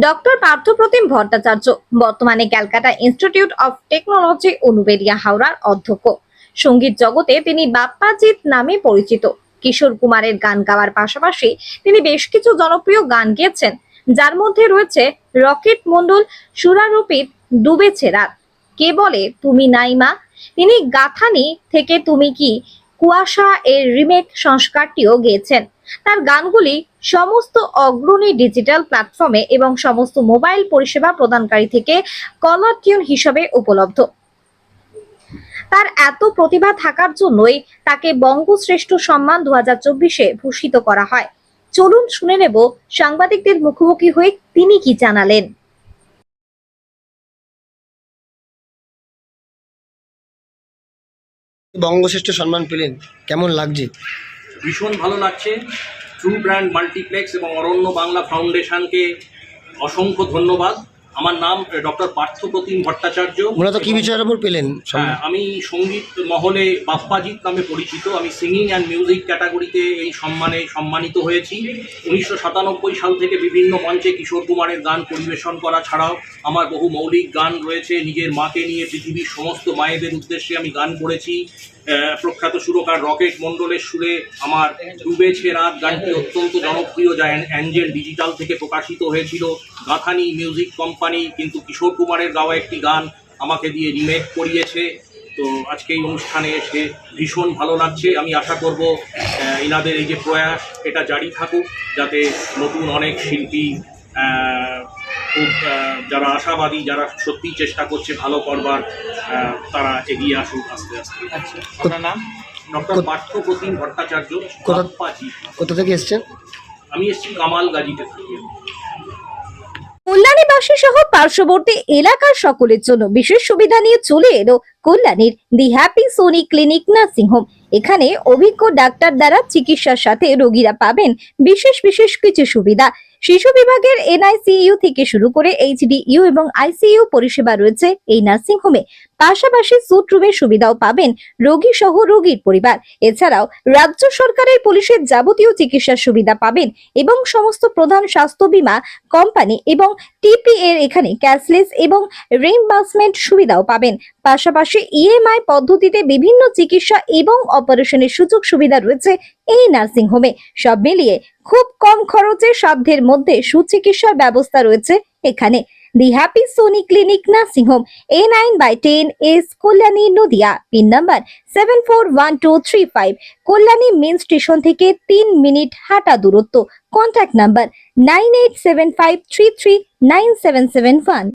Doctor Parthapratim Bhattacharya, বর্তমানে Calcutta Institute of Technology, Uluberia হাওড়ার অধ্যক্ষ। সংগীত জগতে তিনি বাপ্পাজিৎ নামে পরিচিত। কিশোর কুমারের গান গাওয়ার পাশাপাশি তিনি বেশ কিছু জনপ্রিয় গান গেয়েছেন, যার মধ্যে রয়েছে রকেট মন্ডল সুরারূপিত, ডুবেছে রাত। কে বলে, তুমি নাইমা তিনি গাথানি থেকে তুমি কি কুয়াশা এর রিমেক সংস্কারটিও গেয়েছেন। তার গানগুলি সমস্ত অগ্রণী ডিজিটাল প্ল্যাটফর্মে এবং সমস্ত মোবাইল পরিষেবা প্রদানকারী থেকে কলার টিউন হিসাবে উপলব্ধ। তার এত প্রতিভা থাকার জন্যই তাকে বঙ্গশ্রেষ্ঠ সম্মান দু হাজার চব্বিশে ভূষিত করা হয়। চলুন শুনে নেব সাংবাদিকদের মুখোমুখি হয়ে তিনি কি জানালেন। বঙ্গশ্রেষ্ঠ সম্মান পেলেন। কেমন লাগছে? ভীষণ ভালো লাগছে। ট্রু ব্র্যান্ড মাল্টিপ্লেক্স এবং অরণ্য বাংলা ফাউন্ডেশনকে অসংখ্য ধন্যবাদ। আমার নাম ডক্টর পার্থপ্রতিম ভট্টাচার্য। মূলত কি বিষয়ের উপর পেলেন? হ্যাঁ, আমি সংগীত মহলে বাপ্পাজিৎ নামে পরিচিত। আমি সিঙ্গিং অ্যান্ড মিউজিক ক্যাটাগরিতে এই সম্মানে সম্মানিত হয়েছি। উনিশশো সাতানব্বই সাল থেকে বিভিন্ন মঞ্চে কিশোর কুমারের গান পরিবেশন করা ছাড়াও আমার বহু মৌলিক গান রয়েছে। নিজের মাকে নিয়ে পৃথিবীর সমস্ত মায়েদের উদ্দেশ্যে আমি গান করেছি। প্রখ্যাত সুরকার রকেট মণ্ডলের সুরে আমার ডুবেছে রাত গানটি অত্যন্ত জনপ্রিয়, যা অ্যাঞ্জেল ডিজিটাল থেকে প্রকাশিত হয়েছিল। গাথানি মিউজিক কোম্পানি কিন্তু কিশোর কুমারের গাওয়া একটি গান আমাকে দিয়ে রিমেক করিয়েছে। তো আজকে এই অনুষ্ঠানে এসে ভীষণ ভালো লাগছে। আমি আশা করব এনাদের এই যে প্রয়াস, এটা জারি থাকুক, যাতে নতুন অনেক শিল্পী যারা আশাবাদী যারা সত্যি চেষ্টা করছে ভালো করবার তারা এগিয়ে আসুক আস্তে আস্তে। আপনার নাম? ডক্টর পার্থপ্রতিম ভট্টাচার্য কোথা- কোথা থেকে এসছেন? আমি এসেছি কামাল গাজীতে থাকি কল্যাণীবাসী সহ পার্শ্ববর্তী এলাকার সকলের জন্য বিশেষ সুবিধা নিয়ে চলে এলো কল্যাণীর the happy Soni clinic nursing home এখানে অভিজ্ঞ ডাক্তার দ্বারা চিকিৎসার সাথে রোগীরা পাবেন বিশেষ বিশেষ কিছু সুবিধা। শিশু বিভাগের এনআইসিইউ থেকে শুরু করে এইচডিইউ এবং আইসিইউ পরিষেবা রয়েছে এই নার্সিং হোমে। পাশাপাশি সুট রুমের সুবিধাও পাবেন রোগী সহ রোগীর পরিবার। এছাড়াও রাজ্য সরকারের পুলিশের যাবতীয় চিকিৎসার সুবিধা পাবেন এবং সমস্ত প্রধান স্বাস্থ্য বীমা কোম্পানি এবং টিপি এর এখানে ক্যাশলেস এবং রিইম্বার্সমেন্ট সুবিধাও পাবেন। পাশাপাশি ইএমআই পদ্ধতিতে বিভিন্ন চিকিৎসা এবং অপারেশনের সুযোগ সুবিধা রয়েছে এই নার্সিং হোমে। সব মিলিয়ে খুব কম খরচে সাধ্যের মধ্যে সুচিকিৎসার ব্যবস্থা রয়েছে এখানে। The happy Soni clinic nursing home A nine by ten S Kalyani Nadia pin number seven four one two three five Kalyani main station থেকে তিন মিনিট হাঁটা দূরত্ব। Contact number nine eight seven five three three nine seven seven one